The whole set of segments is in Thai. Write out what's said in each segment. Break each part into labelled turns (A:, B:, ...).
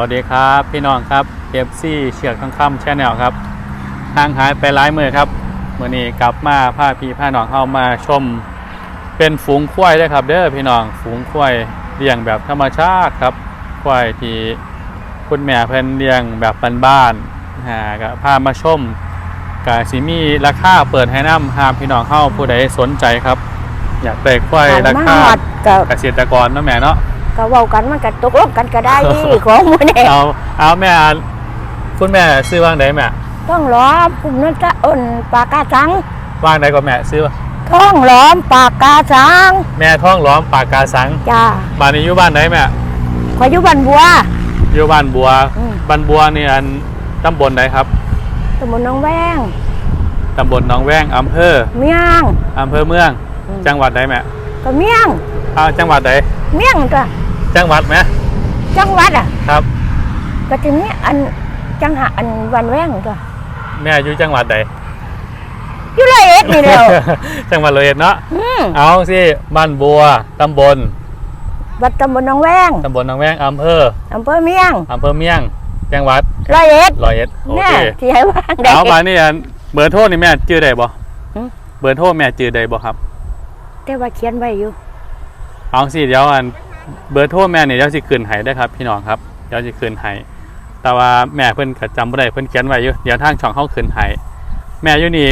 A: วัสดีครับพี่น้องครับเอฟซีเชือกทองคำแชนแนลครับห่างหายไปหลายมือครับมื่อนี้กลับมาพาพี่พาน้องเข้ามาชม เป็นฝูงควายได้อครับ เด้อพี่น้องฝูงควายเลี้ยงแบบธรรมชาติครับควายที่คุณแม่เพิ่นเลี้ยงแบบบ้านๆหาก็พามาชมกาสิมีราคาเปิดให้น้ำหามพี่น้องเข้าผู้ใดสนใจครับ อยากได้ควายรา
B: มา
A: คา
B: หอดก็
A: เกษตรกรเนาะแม่เนาะ
B: ก็เว้ากันมันก็ตกลงกันก็ได้ของหมื้อนี้
A: เอาเอาแม่อ่านคุณแม่ซื้อว่างไหนแม่
B: ต้องล้อมกลุ่มนั้นจะอ้นปากกาสัง
A: ว่างไหนก็แม่ซื้อ
B: ท้องล้อมปากกาสัง
A: แม่ท้องล้อมปากกาสัง
B: จ้า
A: บ้านนี้อยู่บ้านไหนแม่
B: ขอยอยู่บ้านบัว
A: อยู่บ้านบัว
B: อืม
A: บ้านบัวนี่อันตำบลไหนครับ
B: ตำบลหนองแวง
A: ตำบลหนองแวงอำเภอ
B: เมียง
A: อำเภอเมือง
B: อืม
A: จังหวัดไหนแม่
B: ก็เมียง
A: อ้าวจังหวัดไหน
B: เมียงตัว
A: จังหวัดไหม
B: จังหวัดอะ
A: ครับ
B: ก็จะมีอันจังหะอันวันแวงตัว
A: แม่อยู่จังหวัดไหน
B: อยู่เลยเอ็ดนี่แล้ว
A: จังหวัดเลยเนาะ
B: อืม
A: เอาสิบ้านบัวตำบล
B: วัดตำบลหนองแวง
A: ตำบลหนองแวงอำเภอ
B: อำเภอเมียง
A: อำเภอเมียง จังหวัด
B: ร้อยเอ็ด
A: ร้อยเอ็ดโอ
B: แน่
A: เค
B: ที่ให้ว่างได้
A: เอามานี่อันเบอร์โทรนี่แม่จื้อได้บ่
B: หืม
A: เบอร์โทรแม่จื้อได้บ่ครับ
B: แต่ว่าเขียนไว้อยู่
A: เอาสิเดี๋ยวอัน เบอร์โทรแม่เนี่ยเดี๋ยวสิคืนให้ได้อครับ พี่น้องครับเดี๋ยวสิคืนให้แต่ว่าแม่เพิ่นก็จำบ่ได้เพิ่นเขียนไว้อยู่เดี๋ยวทางช่องเฮาคืนให้แม่อยู่นี่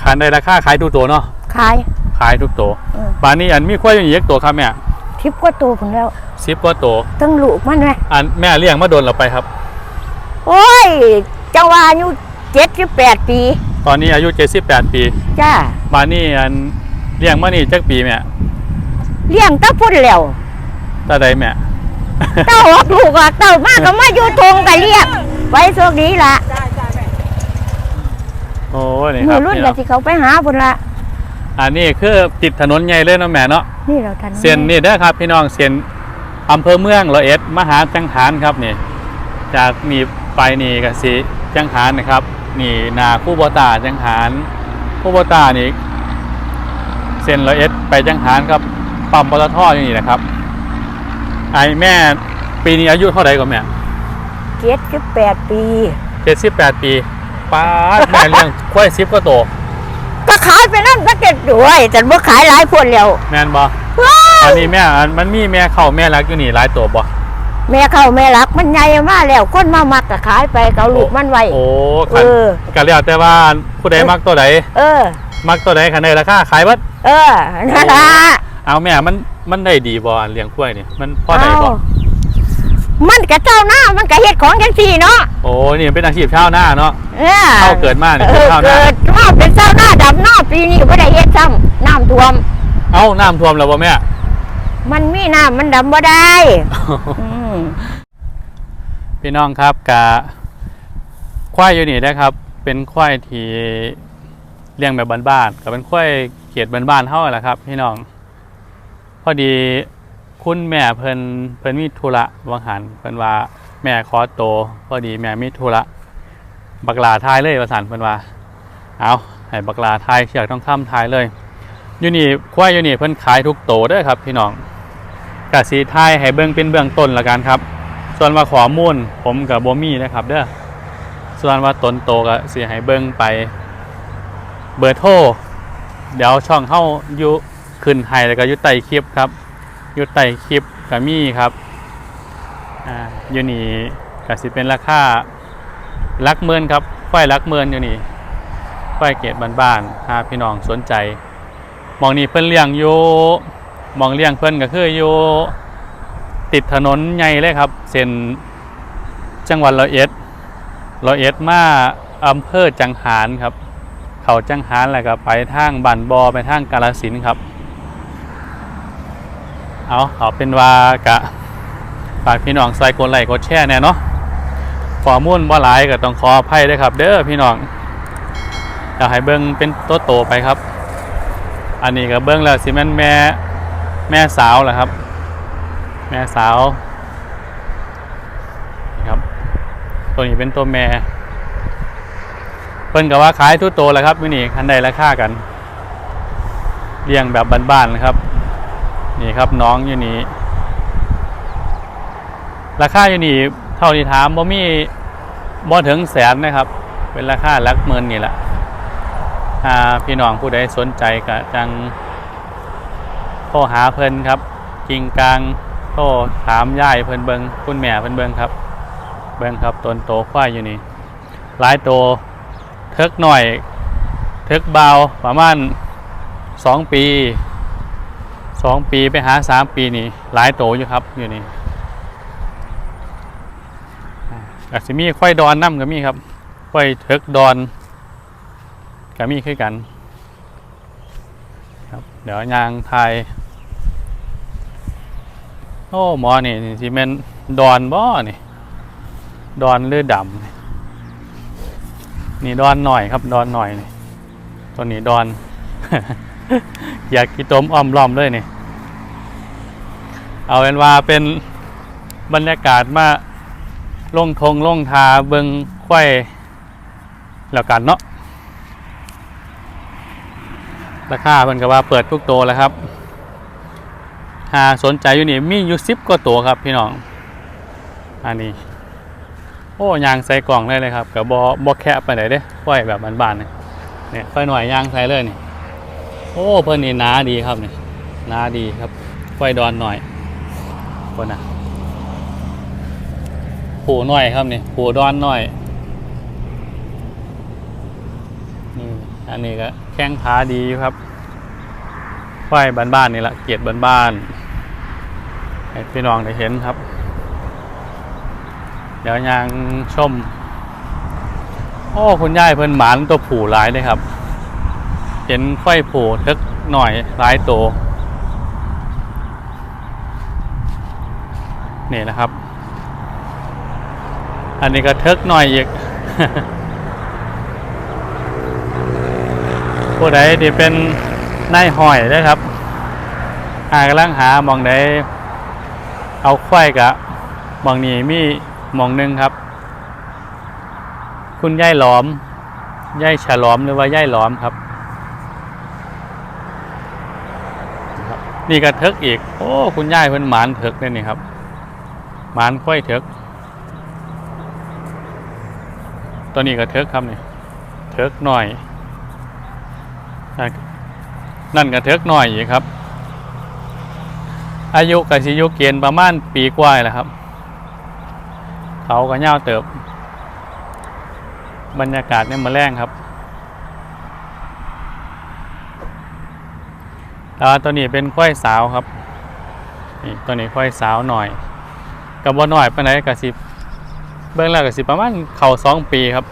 A: ขายได้ราคาขายทุกตัวเนาะ
B: ขาย
A: ขายทุกตัว
B: อืม
A: บานนี้อันมีควายอยู่นี่ยักตัวครับแม่
B: ทิพกว่าตัวผมแล้ว
A: 10กว่าตัว
B: ตั้งลูกมันไหม
A: อันแม่เลี้ยงมาโดนเราไปครับ
B: โอ้ยจังหวะอายุเจ็ดสิบแปดปี
A: ตอนนี้อายุ78ปี
B: จ้า
A: บานนี้อันเลี้ยงมานี่จักปีแม่
B: เลี้ยงเต้าพุ่นแล้ว
A: ตาใดแม่
B: เต้าออกลูกอะเต้ามากก็มาอยู่ทงกันเลี้ยงไว้โชคดีละ
A: โอ้นี่ค
B: มื
A: รั
B: อบรุ่น
A: พี่
B: กั
A: น้
B: น
A: อง
B: ที่เขาไปหาพุ่นละ
A: อันนี้คือติดถนนใหญ่เลยเนาะแม่เนาะ
B: นี่เราทัน
A: เส้นนี่เด้อครับ พี่น้องเส้นอำเภอเมืองร้อยเอ็ดมหาจังหารครับนี่ จากนี่ไปนี่ก็สิจังหารนะครับ นี่นาคู่บตาจังหารคู่บตานี่เส้นร้อยเอ็ดไปจังหารครับปั๊มปตทอยู่นี่นะครับ ไอแม่ปีนี้อายุเท่าไหร่ก่อนแม่
B: เจ็ดสิบแปดปี
A: เจ็ดสิบแปดปีป้าดแม่เลี้ยงควายซิบก็โต
B: ก็ขายไปนั่นก็เจ็ดด้วยแต่ว่าขายหลายพุ่นแล้ว
A: แม่นบ่
B: ว้า
A: อั
B: วน
A: นี้แม่อันมันมีแม่เข้าแม่รักอยู่นี่หลายตัวบ่
B: แม่เข้าแม่รักมันใหญ่มาแล้วคนมามักก็ขายไปเขาลูกมันไว้
A: โอ้
B: เอ
A: คัน
B: อ
A: ก็แล้วแต่ว่าผู้ใดมักตัวใด
B: เออ
A: มักตัวใดคันใดราคาขายเบิด
B: เออนั่นละ
A: เอาแม่มัน มันได้ดีบ่อันเลี้ยงกล้วยนี่มันพอได้บ่
B: เามันก็เจ้าหน้ามันก็เฮ็ดของจังซี่เนาะ
A: โอ้นี่เป็นอาชีพชาวนาเนาะ
B: เออ
A: เข้าเกิดมาเนี่ย
B: เอ
A: เป็น
B: อ
A: ชาวนา
B: เกิดมาเป็นเจ้าหน้าดำหน้าปีนี้บ่ได้เฮ็ดซ้ำน้ำท่วม
A: เอ้าน้ำท่วมแล้วบ่แม่
B: มันมีน้ำมันดำบ่ได้อืม
A: พี่น้องครับกะควายอยู่นี่นะครับ เป็นควายที่เลี้ยงแบบบ้านๆก็เป็นควายเกียรบ้านๆเท่าแหละครับ พี่น้อง พอดีคุณแม่เพิ่นเพิ่นมีธุระวังหันเพิ่นว่าแม่ขอโตพอดีแม่มีธุระบักลาทายเลยประสานเพิ่นว่า เอาให้บักลาทายเชือกต้องข้ามทายเลยอยู่นี่ควายอยู่นี่เพิ่นขายทุกโตเด้ครับพี่น้องกะสีทายให้เบิ่งเป็นเบื้องต้นละกันครับ ส่วนว่าขอมูลผมกับโบมี่นะครับเด้อส่วนว่าตนโตก็สิให้เบิ่งไป เบอร์โทรเดี๋ยวช่องเฮาอยู่ ขึ้นให้แล้วก็ยู่ใต้คลิปครับยู่ใต้คลิปก็มีครับอ่าอยู่นี่ก็สิเป็นราคาลักเมินครับควายลักเมินอยู่นี่ควายเกตบ้านๆถ้าพี่น้องสนใจมองนี้เพิ่นเลี้ยงอยู่หมองเลี้ยงเพิ่นก็คืออยู่ติดถนนใหญ่เลยครับเส้นจังหวัดร้อยเอ็ดร้อยเอ็ดมาอำเภอจังหารครับ เขาจังหารแล้วก็ไปทางบันบอไปทางกาลสินครับ เอาเอาเป็นว่ากะฝากพี่น้องใส่กดไลค์กดแชร์แน่เนาะข้อมูลบ่หลายก็ต้องขออภัยด้วยครับ เด้อพี่น้องอยากให้เบิ้งเป็นโตโตไปครับ อันนี้ก็เบิ้งแล้วสิแม่นแม่แม่สาวแหละครับ แม่สาวนะครับ ตัวนี้เป็นตัวแม่เพิ่นกับว่าขายทุกตัวแหละครับวินี่คันใดราคากันเลี้ยงแบบบ้านๆนะครับ นี่ครับน้องอยู่นี่ราคาอยู่นี่เท่าที่ถามบ่มีบ่ถึงแสนนะครับ เป็นราคาหลักหมื่นนี่แหละถ้าพี่น้องผู้ใดสนใจก็จังโทรหาเพิ่นครับ กิ่งกลางโทรถามย่ายเพิ่นเบิงคุณแม่เพิ่นเบิงครับ เบิงครับตนโตควายอยู่นี่หลายโตเทิกหน่อยเทิกเบาประมาณสองปี สองปีไปหาสามปีนี่หลายโตอยู่ครับอยู่นี่อาจจะมีควายดอนน้ำก็มีครับควายเทิกดอนก็มีคือกันครับเดี๋ยวยางไทยโอ้หมอนี่นี่สิแม่นดอนบ่นี่ดอนหรือดำนี่ดอนหน่อยครับดอนหน่อยนี่ตัวนี้ดอน อยากกินต้มอ้อมล้อมเลยนี่ เอาเป็นว่าเป็นบรรยากาศมาลงทงลงทาเบิงควายแล้วกันเนาะราคาเพิ่นก็ว่าเปิดทุกโตวแล้วครับ หาสนใจอยู่นี่มีอยู่สิบกว่าตัวครับพี่น้อง อันนี้ โอ้ยางใส่กล่องได้เลยครับกับบอบอแคะไปไหนเด้ค่อยแบบบานๆเนี่ยเนี่ยค่อยหน่อยยางใส่เลยนี่ โอ้เพิ่อนนี่หนาดีครับนี่หนาดีครับค่อยดอนหน่อยคนน่ะผูหน่อยครับนี่ผูดอนหน่อยนี่อันนี้ก็แข้งขาดีครับควายบ้านๆนี่แหละเกียรติบ้านๆให้พี่น้องได้เห็นครับ เดี๋ยวยางชม โอ้คุณยายเพิ่นหมานตัวผูหลายเลยครับ เห็นควายผูทึกหน่อยหลายตัวนี่นะครับ อันนี้ก็ทึกหน่อยอีกผู้ใดที่เป็นนายหอยได้ครับหากำลังหามองได้เอาควายกะมองนี้มีมองหนึ่งครับ คุณย่ายหลอมย่ายฉลอมหรือว่าย่ายหลอมครับ นี่ก็เถิกอีก โอ้ คุณย่ายเพิ่นหมานเถิกเลยนี่ครับ หมานควายเถิกตัวนี้ก็เถิกครับนี่เถิกหน่อย นั่นก็เทิกหน่อยอีกครับ อายุกับสิอยุเกณฑ์ประมาณปีกว่าแหละครับ เขาก็เง่าวเติบ บรรยากาศเนี่ยมาแรงครับ แล้วตัวนี้เป็นควายสาวครับนี่ตัวนี้ควายสาวหน่อยกับว่หน่อยปานไหนกับสิเบื้องแรกกับสิประมาณเข่าสองปีครับ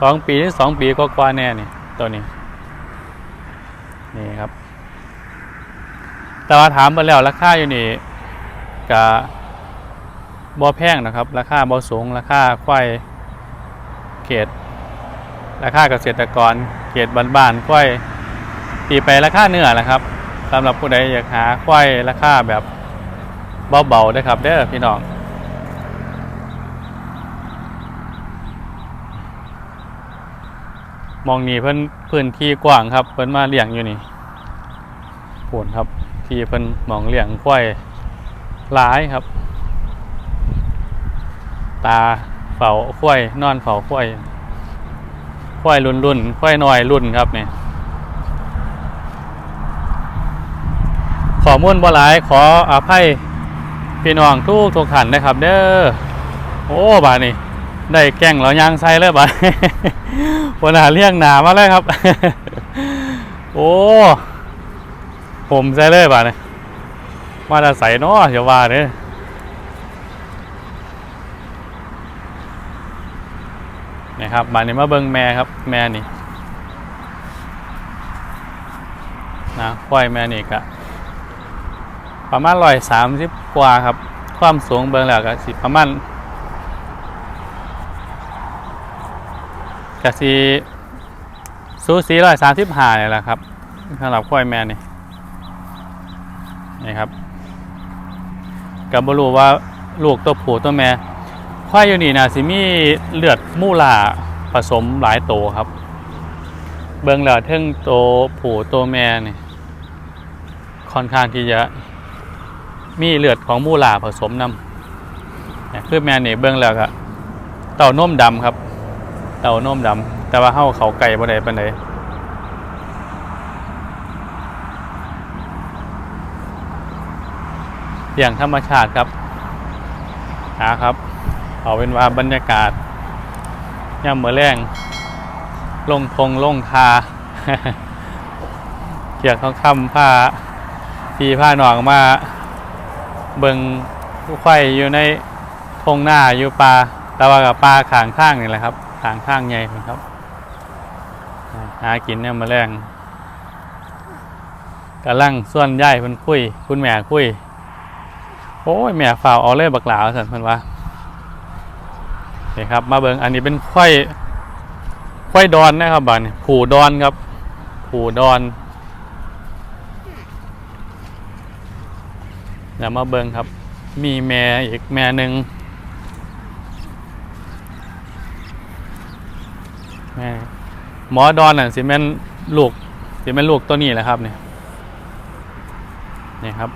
A: สองปีถึงสองปีก็กว่าแน่นี่ตัวนี้นี่ครับ แต่ว่าถามไปแล้วราคาอยู่นี่กับ่แพงนะครับ ราคาบ่สูง ราคาควายเกตราคาเกษตรกรเกตบ้านๆควาย ตีไปราคาเนื้อแหละครับสำหรับผู้ใดอยากหาควายราคาแบบเบาๆได้ครับเด้อพี่น้องมองนี่เพิ่นพื้นที่กว้างครับ เพิ่นมาเลี้ยงอยู่นี่โผนครับ ที่เพิ่นมองเลี้ยงควายหลายครับ ตาเฝ้าควายนอนเฝ้าควายควายรุ่นรุ่นควายน้อยรุ่นครับเนี่ย ข้อมูลบ่หลายขออภัยพี่น้องทุกทุกท่านนะครับ เด้อโอ้บาดนี่ได้แก่งแล้วยางใส่เลยบาดวันหาเลี้ยงหนามาเลยครับ โอ้ผมใส่เลยบานี่มาจะใส่เนาะอย่าว่าเด้อนี่ครับบาดนี้มาเบิ่งแม่ครับ แม่นี่นะควายแม่นี่กะ ประมาณร้อยสามสิบกว่าครับ ความสูงเบิ่งแล้วก็สิประมาณกะสิสูสีร้อยสามสิบห้าเนี่ยแหละครับสำหรับควายแม่นี่นี่ครับกับบรู้ว่าลูกตัวผู้ตัวแม่ควายอยู่นี่นะสิมีเลือดมูลาผสมหลายโตวครับ เบิ่งแล้วเทิงโตวผู้ตัวแม่นี่ค่อนข้างที่จะ มีเลือดของมูลาผสมนเนี่ยคือแม่นี่เบื้องแล้วก็เต่านมดำครับ เต่านมดำแต่ว่าเฮาเขาไก่บ่ได้ปานใดอย่างธรรมชาติครับหาครับเอาเป็นว่าบรรยากาศย่ำเมื่อแรงลงทงลงทาเกี่ยวข้องคำผ้าพีผ้าหนองมา เบิงผู้ไข่อยู่ในทงหน้าอยู่ปลาแต่ว่ากับปลาขางข้างนี่แหละครับขางข้างใหญ่พุ่นครับ หากินเนี่ยมาแรงกำลังส่วนย่ายเพิ่นคุย คุณแม่คุย โอ้ยแม่ฝ่าวเอาเลยบักหลาวสันเพิ่นว่านี่ครับ มาเบิงอันนี้เป็นควายควายดอนนะครับบ้านผูดอนครับ ผูดอน เดี๋ยวมาเบิงครับ มีแม่อีกแม่หนึ่งแม่หมอดอนน่ะสิแม่นลูกสิแม่นลูกตัวนี้แหละครับเนี่ยนี่ครับ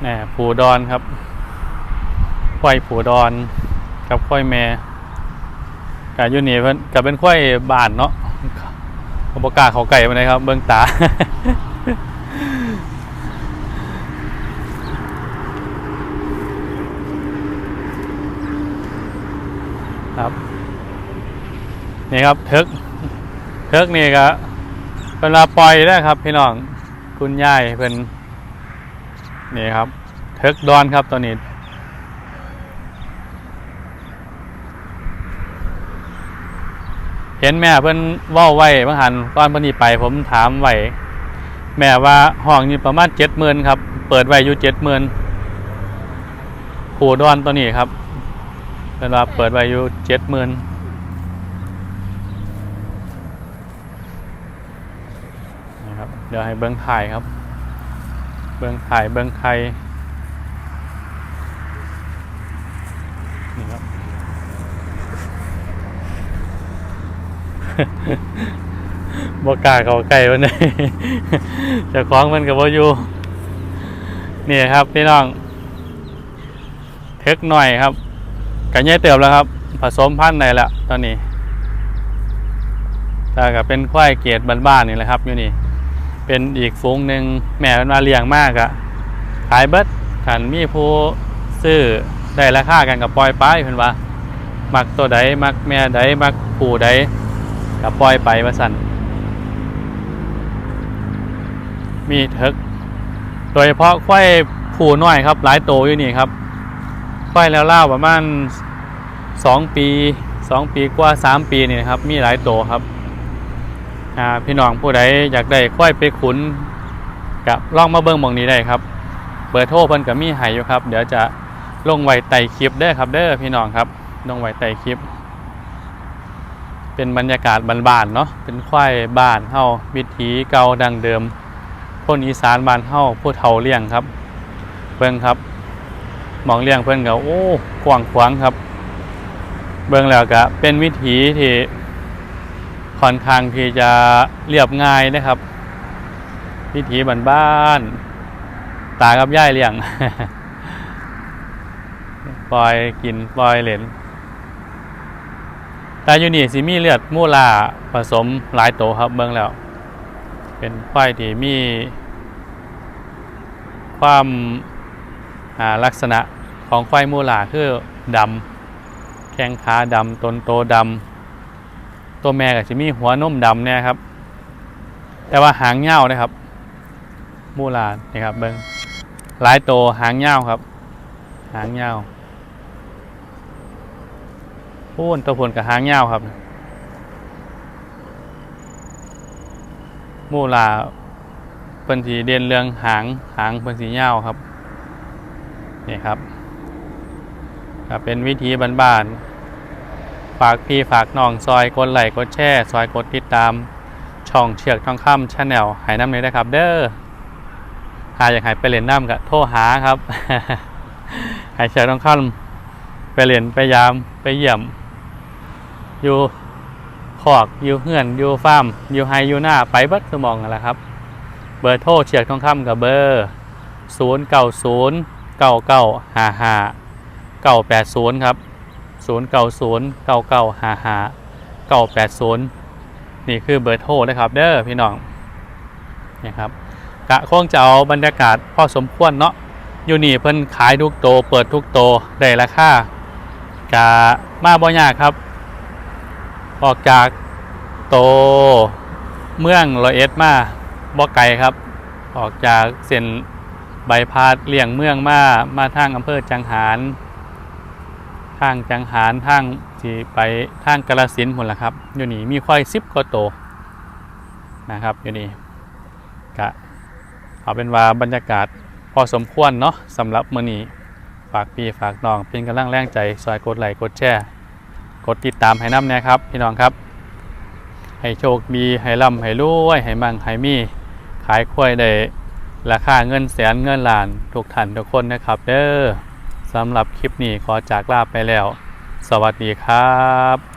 A: แหน่ผูดอนครับควายผูดอนกับควายแม่กาอยู่นี่เพิ่นก็เป็นควายบานเนาะ เขาบกาเขาไก่มาเลยครับ เบื้องตา ครับ นี่ครับเทิกเทิกนี่ก็เป็นลาปล่อยได้ครับ พี่น้อง คุณยายเพิ่นนี่ครับ เทิกดอนครับตัวนี้ เห็นแม่เพิ่นว้าไว้บางหันตอนเพิ่นนี่ไป ผมถามไว้แม่ว่าห้องนี่ประมาณเจ็ดหมื่นครับ เปิดไว้อยู่เจ็ดหมื่นผูดอนตัวนี้ครับเป็นว่าเปิดไว้อยู่เจ็ดหมื่นนี่ครับ เดี๋ยวให้เบิ้งถ่ายครับ เบิ้งถ่ายเบิ้งไข่นี่ครับ บกล้าเขาไก่วันนี้จะคล้องมันกับว่าอยู่นี่ครับพี่น้องเทคหน่อยครับกันย่เติบแล้วครับ ผสมพันธุ์ในล้วตอนนี้แต่ก็เป็นควายเกียรบ้านๆนี่แหละครับอยู่นี่ เป็นอีกฝูงหนึ่งแม่มันมาเลี้ยงมากอะขายเบิดขันมีผู้ซื้อได้ราคากันกับปล่อยไปเพิ่นว่ามักตัวใดมักแม่ใดมักผู้ใด กับปล่อยไปว่าสั่นมีเทึกโดยเฉพาะควายผู้น้อยครับ หลายโตอยู่นี่ครับควายแล้วเล่าประมาณสองปีสองปีกว่าสามปีนี่นะครับ มีหลายโตครับพี่น้องผู้ใดอยากได้ควายไปขุนกับล่องมาเบิ่งมองนี้ได้ครับ เบอร์โทรเพิ่นก็มีให้อยู่ครับ เดี๋ยวจะลงไว้ใต้คลิปเด้ครับเด้อพี่น้องครับลงไว้ใต้คลิป เป็นบรรยากาศบ้านๆเนาะเป็นควายบ้านเฮาวิถีเก่าดังเดิมคนอีสานบ้านเฮาผู้เฒ่าเลี้ยงครับ เบิ่งครับมองเลี้ยงเพิ่นก็โอ้กว้างขวางครับ เบิ่งแล้วก็เป็นวิถีที่ค่อนข้างที่จะเรียบง่ายนะครับ วิถีบ้านๆตากับย่ายเลี้ยงปล่อยกินปล่อยเหรน แต่อยู่นี่สิมีเลือดมูลาผสมหลายโตครับเบิ่งแล้ว เป็นควายที่มี ความลักษณะของควายมูลาคือดำแข้งขาดำตนโตดำตัวแม่ก็จะมีหัวนมดำเนี่ยครับ แต่ว่าหางเงานะครับ มูลานี่ครับเบิงหลายโตหางเงาครับ หางเงา พูนตัวผลกับหางเงาวครับมูลาเพิ่นสีเด่นเรื่องหางหางเพิ่นสีเงาวครับนี่ครับก็เป็นวิธีบ้านๆฝากพี่ฝากน้องซอยกดไลค์กดแชร์ซอยกดติดตาม ช่องเชือกทองคำชาแนลหายน้ำเลยนะครับ เด้อหาอยากหายไปเล่นน้ำก็โทรหาครับหายเชือกทองคำไปเล่นไปยามไปเยี่ยม อยู่คอกอยู่เฮือนอยู่ฟาร์มอยู่ไฮอยู่หน้าไปบัดสมองนั่นแหละครับ เบอร์โทรเชียร์ทองคำกับเบอร์ 0 9 0 9 9 5 5 9 8 0 ครับ 0 9 0 9 9 5 5 9 8 0 นี่คือเบอร์โทรนะครับ เด้อพี่น้องนี่ครับกะคงจะเอาบรรยากาศพอสมควรเนาะอยู่นี่เพิ่นขายทุกโต เปิดทุกโต ได้ราคากะมาบ่ยากครับ ออกจากโตเมืองร้อยเอ็ดมาบ่ไกลครับ ออกจากเส้นใบพาดเลี่ยงเมืองมามาทางอำเภอจังหารทางจังหารทางที่ไปทางกาลสินหมดละครับอยู่นี่มีควายซิบกว่าโตนะครับอยู่นี่กะเอาเป็นว่าบรรยากาศพอสมควรเนาะสำหรับมื้อนี้ฝากพี่ฝากน้องเป็นกำลังแรงใจซอยกดไลค์กดแชร์ กดติดตามให้น้ำนะครับ พี่น้องครับ ให้โชคดีให้ร่ำให้รวยให้มั่งให้มี ขายควยได้ราคาเงินแสนเงินล้านทุกท่านทุกคนนะครับ เด้อสำหรับคลิปนี้ขอจากลาไปแล้ว สวัสดีครับ